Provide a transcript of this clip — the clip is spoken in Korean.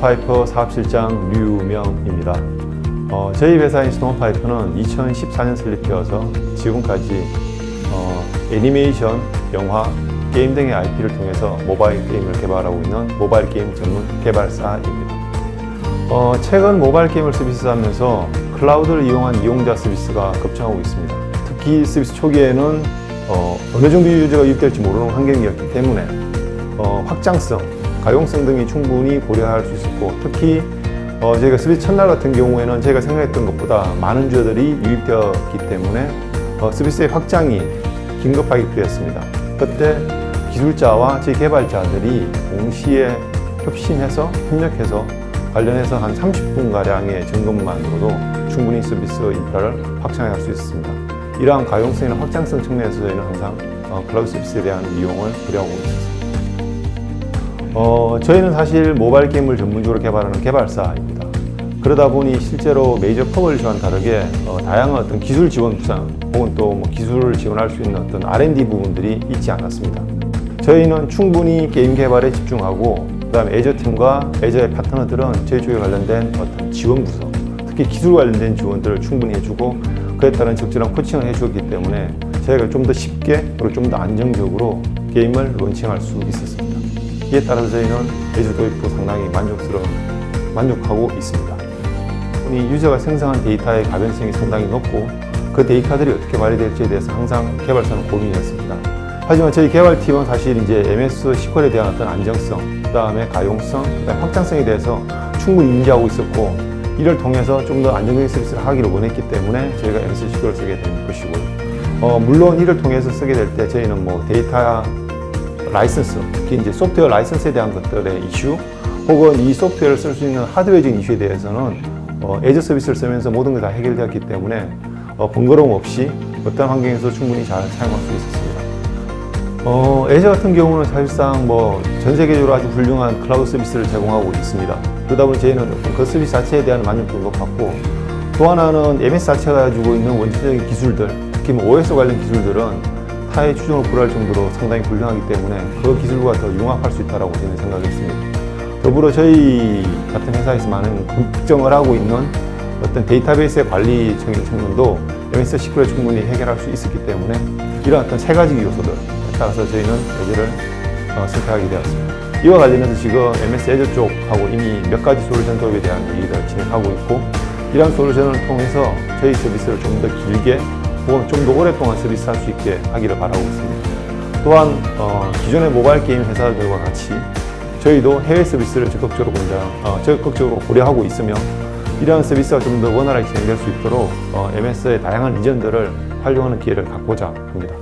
스노우파이프 사업실장 류명입니다. 어, 저희 회사인 스노우파이프는 2014년 설립되어서 지금까지 어, 애니메이션, 영화, 게임 등의 IP를 통해서 모바일 게임을 개발하고 있는 모바일 게임 전문 개발사입니다. 어, 최근 모바일 게임을 서비스하면서 클라우드를 이용한 이용자 서비스가 급증하고 있습니다. 특히 서비스 초기에는 어, 느 정도 유저가 유입될지 모르는 환경이었기 때문에 어, 확장성, 가용성 등이 충분히 고려할 수 있었고 특히 어, 저희가 서비스 첫날 같은 경우에는 저희가 생각했던 것보다 많은 유저들이 유입되었기 때문에 어, 서비스의 확장이 긴급하게 필요했습니다. 그때 기술자와 저희 개발자들이 동시에 협심해서 협력해서 관련해서 한 30분가량의 점검만으로도 충분히 서비스 인프라를 확장할 수 있습니다. 이러한 가용성이나 확장성 측면에서 저희는 항상 어, 클라우드 서비스에 대한 이용을 고려하고 있습니다. 어, 저희는 사실 모바일 게임을 전문적으로 개발하는 개발사입니다. 그러다 보니 실제로 메이저 퍼블리셔와는 다르게 어, 다양한 어떤 기술 지원 부상 혹은 또 뭐 기술을 지원할 수 있는 어떤 R&D 부분들이 있지 않았습니다. 저희는 충분히 게임 개발에 집중하고 그다음에 애저 팀과 애저의 파트너들은 저희 쪽에 관련된 어떤 지원 부서, 특히 기술 관련된 지원들을 충분히 해주고 그에 따른 적절한 코칭을 해주었기 때문에 저희가 좀 더 쉽게 그리고 좀 더 안정적으로 게임을 론칭할 수 있었습니다. 이에 따라서 저희는 애저 도입도 상당히 만족스러운 만족하고 있습니다. 이 유저가 생성한 데이터의 가변성이 상당히 높고 그 데이터들이 어떻게 발휘될지에 대해서 항상 개발사는 고민이었습니다. 하지만 저희 개발팀은 사실 이제 MS SQL에 대한 어떤 안정성, 그 다음에 가용성, 그 다음에 확장성에 대해서 충분히 인지하고 있었고 이를 통해서 좀 더 안정적인 서비스를 하기를 원했기 때문에 저희가 MS SQL을 쓰게 된 것이고요. 어, 물론 이를 통해서 쓰게 될 때 저희는 뭐 데이터 라이선스, 특히 이제 소프트웨어 라이선스에 대한 것들의 이슈, 혹은 이 소프트웨어를 쓸 수 있는 하드웨어적인 이슈에 대해서는 어, 애저 서비스를 쓰면서 모든 게 다 해결되었기 때문에 어, 번거로움 없이 어떤 환경에서 충분히 잘 사용할 수 있었습니다. 어, 애저 같은 경우는 사실상 뭐 전 세계적으로 아주 훌륭한 클라우드 서비스를 제공하고 있습니다. 그러다 보니 저희는 그 서비스 자체에 대한 만족도가 높았고 또 하나는 MS 자체가 가지고 있는 원초적인 기술들, 특히 뭐 OS 관련 기술들은 타의 추종을 불허할 정도로 상당히 훌륭하기 때문에 그 기술과 더 융합할 수 있다고 저는 생각했습니다. 더불어 저희 같은 회사에서 많은 걱정을 하고 있는 어떤 데이터베이스의 관리적인 측면도 MS SQL에 충분히 해결할 수 있었기 때문에 이런 어떤 세 가지 요소들 따라서 저희는 어, 선택하게 되었습니다. 이와 관련해서 지금 MS 애저 쪽하고 이미 몇 가지 솔루션 도입에 대한 얘기를 진행하고 있고 이러한 솔루션을 통해서 저희 서비스를 좀 더 길게 혹은 좀더 오랫동안 서비스할 수 있게 하기를 바라고 있습니다. 또한 어, 기존의 모바일 게임 회사들과 같이 저희도 해외 서비스를 적극적으로 본다, 어, 적극적으로 고려하고 있으며 이러한 서비스가 좀 더 원활하게 진행될 수 있도록 어, MS의 다양한 이전들을 활용하는 기회를 갖고자 합니다.